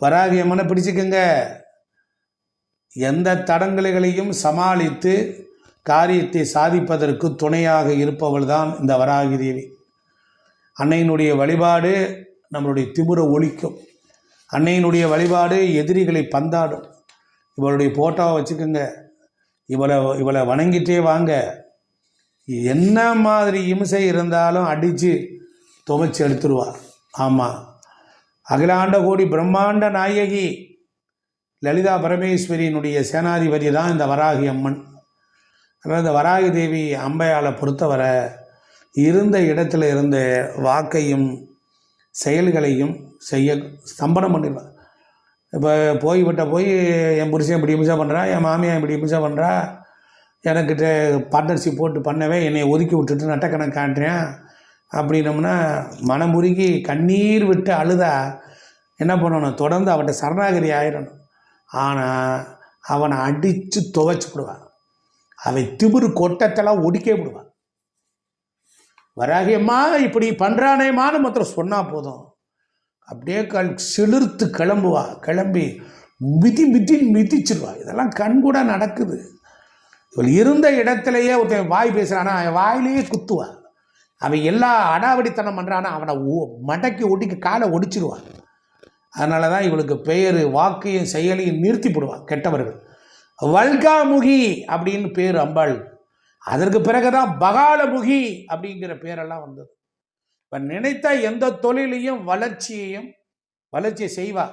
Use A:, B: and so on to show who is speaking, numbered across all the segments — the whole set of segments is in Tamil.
A: வராகி அம்மனை பிடிச்சிக்கங்க. எந்த தடங்கல்களையும் சமாளித்து காரியத்தை சாதிப்பதற்கு துணையாக இருப்பவள் தான் இந்த வராகி தேவி. அன்னையினுடைய வழிபாடு நம்மளுடைய திமிர ஒழிக்கும். அன்னையினுடைய வழிபாடு எதிரிகளை பந்தாடும். இவளுடைய ஃபோட்டோவை வச்சுக்கோங்க. இவளை இவளை வணங்கிட்டே வாங்க. என்ன மாதிரி இம்சை இருந்தாலும் அடித்து துவைச்சி எடுத்துருவார் ஆமாம் அகிலாண்ட கோடி பிரம்மாண்ட நாயகி லலிதா பரமேஸ்வரியினுடைய சேனாதிபதி தான் இந்த வராகி அம்மன். அதனால் இந்த வராகி தேவி அம்பையாளை பொறுத்தவரை இருந்த இடத்துல இருந்த வாக்கையும் செயல்களையும் செய்ய ஸ்தம்பனம் பண்ணிடுவார் இப்போ போய்விட்ட போய் என் புருஷன் இப்படி இம்சா பண்ணுறா என் மாமியார் இப்படி இம்சா பண்ணுறா எனக்கிட்ட பார்ட்னர்ஷிப் போட்டு பண்ணவே என்னை ஒதுக்கி விட்டுட்டு நட்டக்கணக்கு காட்டுறேன். அப்படின்னோம்னா மனமுருகி கண்ணீர் விட்டு அழுதா என்ன பண்ணணும்? தொடர்ந்து அவட்ட சரணாகரி ஆயிடணும். ஆனால் அவனை அடித்து துவைச்சு விடுவான். அவன் திமிரு கொட்டத்தெல்லாம் ஒடிக்கே விடுவான். வராகியம்மா இப்படி பண்ணுறானேமான்னு மாத்திரம் சொன்னால் போதும். அப்படியே கல் சிலிர்த்து கிளம்புவா. கிளம்பி மிதி மிதி மிதிச்சிருவா. இதெல்லாம் கண்கூட நடக்குது. இவள் இருந்த இடத்துலையே ஒருத்தன் வாய் பேசுகிறானா அவன் வாயிலேயே குத்துவா. அவன் எல்லா அடாவடித்தனம் பண்ணுறானா அவனை ஓ- மடக்கி ஒட்டிக்கு காலை ஒடிச்சிருவான். அதனால தான் இவளுக்கு பெயர் வாக்கையும் செயலையும் நிறுத்தி போடுவான் கெட்டவர்கள். வல்காமுகி அப்படின்னு பேர் அம்பாள். அதற்கு பிறகுதான் பகாலமுகி அப்படிங்கிற பேரெல்லாம் வந்தது. இப்போ நினைத்த எந்த தொழிலையும் வளர்ச்சியையும் வளர்ச்சியை செய்வா.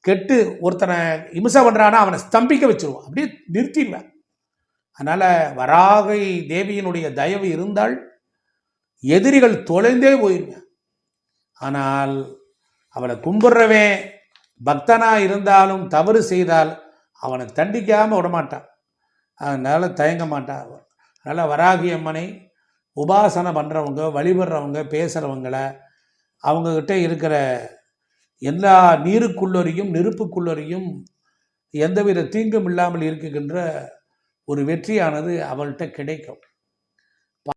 A: கெட்டு ஒருத்தனை இம்சை பண்ணுறானா அவனை ஸ்தம்பிக்க வச்சிருவான். அப்படியே நிறுத்திடுவேன் அதனால் வராகை தேவியினுடைய தயவு இருந்தால் எதிரிகள் தொலைந்தே போயிருவேன் ஆனால் அவளை கும்பிட்றவன் பக்தனாக இருந்தாலும் தவறு செய்தால் அவனை தண்டிக்காமல் விடமாட்டான். அதனால் தயங்க மாட்டான் அதனால் வராகி அம்மனை உபாசனை பண்ணுறவங்க வழிபடுறவங்க பேசுகிறவங்கள அவங்கக்கிட்ட இருக்கிற எல்லா நீருக்குள்ளரையும் நெருப்புக்குள்ளரையும் எந்தவித தீங்கும் இல்லாமல் இருக்குகின்ற ஒரு வெற்றியானது அவள்கிட்ட கிடைக்கும்.